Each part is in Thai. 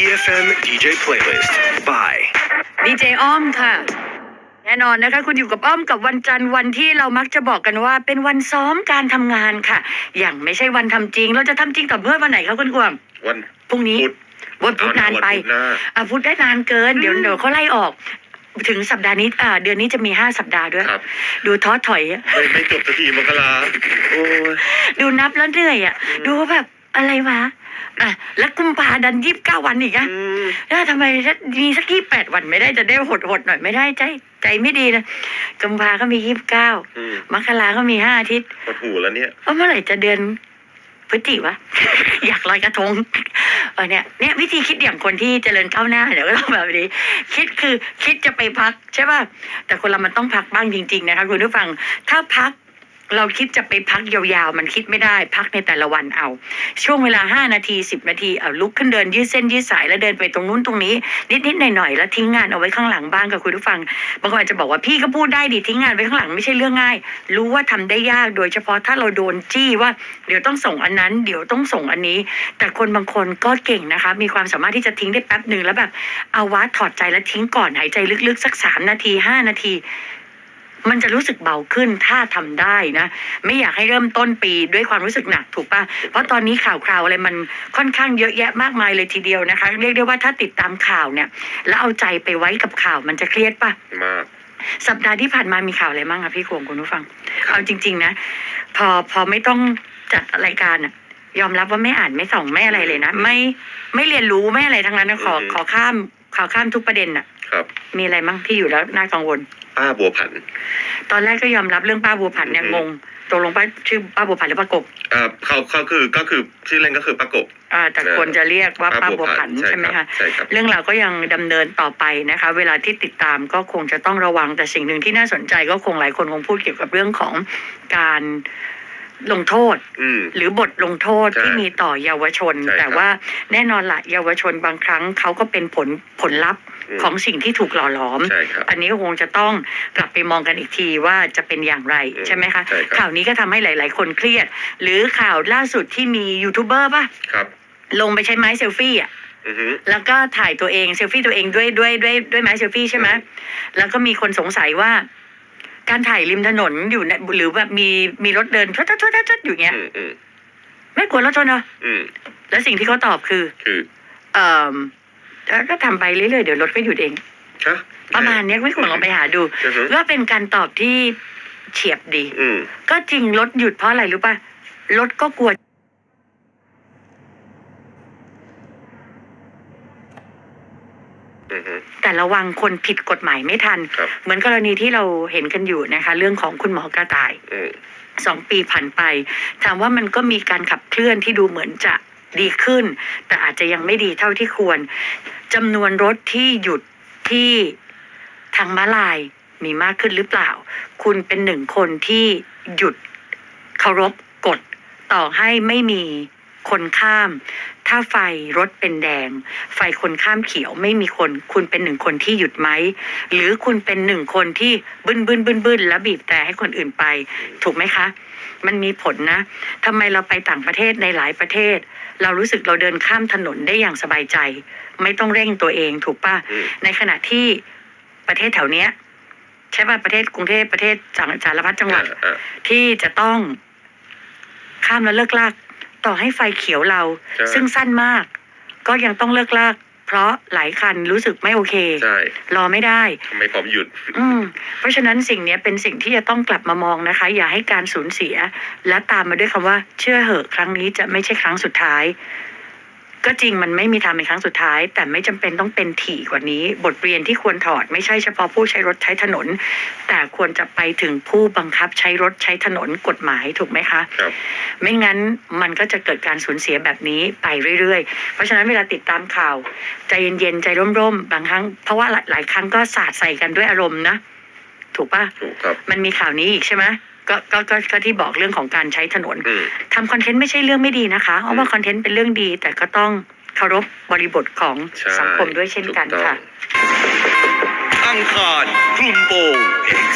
EFM DJ Playlist by ดีเจอ้อมค่ะ แน่นอนนะคะ คุณอยู่กับอ้อมกับวันจันทร์วันที่เรามักจะบอกกันว่าเป็นวันซ้อมการทำงานค่ะ อย่างไม่ใช่วันทำจริง เราจะทำจริงต่อเมื่อวันไหนคะคุณกวางวัน พรุ่งนี้พุธ วันพุธนานไปวัพุธหน้าอะพุธได้นานเกินเดี๋ยวเดี๋ยวเขาไล่ออก ถึงสัปดาห์นี้อ่าเดือนนี้จะมีห้าสัปดาห์ด้วยครับ ดูท้อถอยไม่ไม่จบสักทีมกราโอ้ย ดูนับแล้วเหนื่อยอะอืมดูแบบ อะไรวะอะแล้วกุมภาดันยี่สิบเก้าวันอีกอะอืมแล้วทำไมมีสักที่แปดวันไม่ได้จะได้หดหดๆหน่อยไม่ได้ใจ ใจไม่ดีเลยกุมภาก็มียี่สิบเก้าอืมมกราก็มีห้าอาทิตย์ปวดหูแล้วเนี่ยเอ้าเมื่อไหร่จะเดือนพฤศจิวะ อยากลอยกระทงเออเนี่ยเนี่ยวิธีคิดอย่างคนที่เจริญก้าวหน้าเดี๋ยวก็ต้องแบบนี้ คิดคือคิดจะไปพักใช่ป่ะแต่คนเรามันต้องพักบ้างจริง ๆ นะคะคุณผู้ฟัง ถ้าพัก เราคิดจะไปพักยาวๆ มันคิดไม่ได้พักในแต่ละวันเอา ช่วงเวลาห้านาทีสิบนาทีเอาลุกขึ้นเดินยืดเส้นยืดสายแล้วเดินไปตรงนู้นตรงนี้ นิดๆหน่อยๆแล้วทิ้งงานเอาไว้ข้างหลังบ้างกับคุณผู้ฟังบางคนอาจจะบอกว่าพี่ก็พูดได้ดิทิ้งงานไว้ข้างหลังไม่ใช่เรื่องง่าย รู้ว่าทำได้ยากโดยเฉพาะถ้าเราโดนจี้ว่า เดี๋ยวต้องส่งอันนั้น เดี๋ยวต้องส่งอันนี้ แต่คนบางคนก็เก่งนะคะ มีความสามารถที่จะทิ้งได้แป๊บหนึ่งแล้วแบบเอาวะถอดใจแล้วทิ้งก่อนหายใจลึกๆสักสามนาทีห้านาที มันจะรู้สึกเบาขึ้นถ้าทำได้นะ ไม่อยากให้เริ่มต้นปีด้วยความรู้สึกหนักถูกปะเพราะตอนนี้ข่าวคราวอะไรมันค่อนข้างเยอะแยะมากมายเลยทีเดียวนะคะ เรียกได้ว่าถ้าติดตามข่าวเนี่ย แล้วเอาใจไปไว้กับข่าวมันจะเครียดปะมากสัปดาห์ที่ผ่านมามีข่าวอะไรบ้างคะพี่ควงคุณผู้ฟัง เอาจริง ๆ นะ พอพอไม่ต้องจัดรายการอะยอมรับว่าไม่อ่านไม่ส่องไม่อะไรเลยนะ ไม่ไม่เรียนรู้ไม่อะไรทั้งนั้นนะขอขอข้ามขอข้ามทุกประเด็นอะ ครับมีอะไรบ้างที่อยู่แล้วน่ากังวล ป้าบัวผันตอนแรกก็ยอมรับเรื่องป้าบัวผันเนี่ยอืงมงตกลงป้าชื่อป้าบัวผันหรือป้ากบอ่าเขาเขาคือก็คือชื่อเล่นก็คือประกบ อ่าแต่เออคนจะเรียกว่าป้าบัวผันใช่ใช่ไหมครัคะบใช่ครับเรื่องราวก็ยังดำเนินต่อไปนะคะ เวลาที่ติดตามก็คงจะต้องระวังแต่สิ่งหนึ่งที่น่าสนใจก็คงหลายคนคงพูดเกี่ยวกับเรื่องของการ ลงโทษ อืม หรือบทลงโทษใช่ที่มีต่อเยาวชน ใช่ครับแต่ว่าแน่นอนละเยาวชนบางครั้งเขาก็เป็นผลผลลัพธ์อืม ของสิ่งที่ถูกหล่อหลอม ใช่ครับ อันนี้ก็คงจะต้องกลับไปมองกันอีกทีว่าจะเป็นอย่างไรอืมใช่ไหมคะ ใช่ครับ ข่าวนี้ก็ทำให้หลาย ๆ คนเครียด หรือข่าวล่าสุดที่มียูทูบเบอร์ป่ะ ครับ ลงไปใช้ไม้เซลฟี่อะ อือฮึ แล้วก็ถ่ายตัวเองเซลฟี่ตัวเองด้วยด้วยด้วยด้วยไม้เซลฟี่ใช่ไหม อืม แล้วก็มีคนสงสัยว่า การถ่ายริมถนนอยู่เนี่ยหรือแบบมีมีรถเดินชดชดชดชดอยู่เงี้ย อืมอืมไม่กลัวรถชนเหรออืมแล้วสิ่งที่เขาตอบคือ คือเอ่อแล้วก็ทำไปเรื่อยๆเดี๋ยวรถก็หยุดเอง ฮะประมาณเนี้ยไม่ควรลองไปหาดูอือฮึก็เป็นการตอบที่เฉียบดี อืม ก็จริงรถหยุดเพราะอะไรรู้ป่ะรถก็กลัว อือฮึ แต่ระวังคนผิดกฎหมายไม่ทัน ครับ เหมือนกรณีที่เราเห็นกันอยู่นะคะ เรื่องของคุณหมอกระต่าย อืม สองปีผ่านไป ถามว่ามันก็มีการขับเคลื่อนที่ดูเหมือนจะดีขึ้น แต่อาจจะยังไม่ดีเท่าที่ควรจำนวนรถที่หยุดที่ทางม้าลายมีมากขึ้นหรือเปล่า คุณเป็นหนึ่งคนที่หยุดเคารพกฎต่อให้ไม่มี คนข้าม ถ้าไฟรถเป็นแดง ไฟคนข้ามเขียวไม่มีคน คุณเป็นหนึ่งคนที่หยุดไหม หรือคุณเป็นหนึ่งคนที่บึ้นบึ้นบึ้นบึ้นแล้วบีบแต่ให้คนอื่นไป ถูกไหมคะ มันมีผลนะทำไมเราไปต่างประเทศในหลายประเทศ เรารู้สึกเราเดินข้ามถนนได้อย่างสบายใจ ไม่ต้องเร่งตัวเองถูกป่ะอืมในขณะที่ประเทศแถวเนี้ยใช่ป่ะประเทศกรุงเทพประเทศจังสารพัดจังหวัดอ่าที่จะต้องข้ามแล้วเลิกลาก ต่อให้ไฟเขียวเรา ใช่ ซึ่งสั้นมาก ก็ยังต้องเลิกลาก เพราะหลายคันรู้สึกไม่โอเค ใช่รอไม่ได้ ทำไมพร้อมหยุด อืม เพราะฉะนั้นสิ่งเนี้ยเป็นสิ่งที่จะต้องกลับมามองนะคะ อย่าให้การสูญเสีย และตามมาด้วยคำว่า เชื่อเหอะครั้งนี้จะไม่ใช่ครั้งสุดท้าย ก็จริงมันไม่มีทางเป็นครั้งสุดท้าย แต่ไม่จำเป็นต้องเป็นถี่กว่านี้ บทเรียนที่ควรถอดไม่ใช่เฉพาะผู้ใช้รถใช้ถนน แต่ควรจะไปถึงผู้บังคับใช้รถใช้ถนนกฎหมายถูกไหมคะครับไม่งั้นมันก็จะเกิดการสูญเสียแบบนี้ไปเรื่อยๆ เพราะฉะนั้นเวลาติดตามข่าว ใจเย็นๆใจร่มๆบางครั้งเพราะว่าหลายหลายครั้งก็สาดใส่กันด้วยอารมณ์นะ ถูกปะถูกครับมันมีข่าวนี้อีกใช่ไหม ก็ก็ก็ก็ที่บอกเรื่องของการใช้ถนนอืม ทำคอนเทนต์ไม่ใช่เรื่องไม่ดีนะคะเพราะว่าคอนเทนต์เป็นเรื่องดี แต่ก็ต้องเคารพบริบทของใช่สังคมด้วยเช่นกันถูต้องค่ะ อังคารคลุมโปง X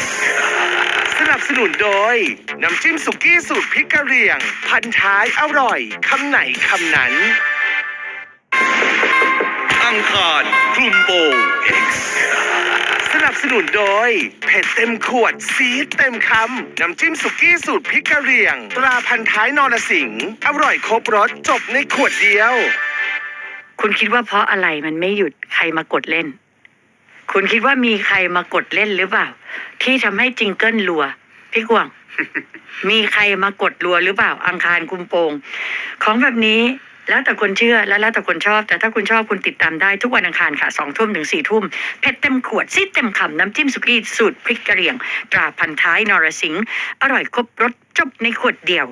สนับสนุนโดย น้ำจิ้มสุกี้สูตรพริกกะเหรี่ยง พันท้ายอร่อยคำไหนคำนั้น อังคารคลุมโปง X ส นุนโดยเผ็ดเต็มขวดซีดเต็มคำ น้ำจิ้มสุกี้สูตรพริกกะเหรี่ยงตราพันท้ายนรสิงห์อร่อยครบรสจบในขวดเดียว คุณคิดว่าเพราะอะไรมันไม่หยุดใครมากดเล่น คุณคิดว่ามีใครมากดเล่นหรือเปล่า ที่ทำให้จิงเกิลรัว พี่กวาง มีใครมากดรัวหรือเปล่า อังคารคุมโปง ของแบบนี้ แล้วแต่คนเชื่อและแล้วแต่คนชอบ แต่ถ้าคุณชอบคุณติดตามได้ทุกวันอังคารค่ะสองทุ่มถึงสี่ทุ่มเผ็ดเต็มขวดซีดเต็มคำน้ำจิ้มสุกี้สูตรพริกกะเหรี่ยง ตราพันท้ายนรสิงห์อร่อยครบรสจบในขวดเดียว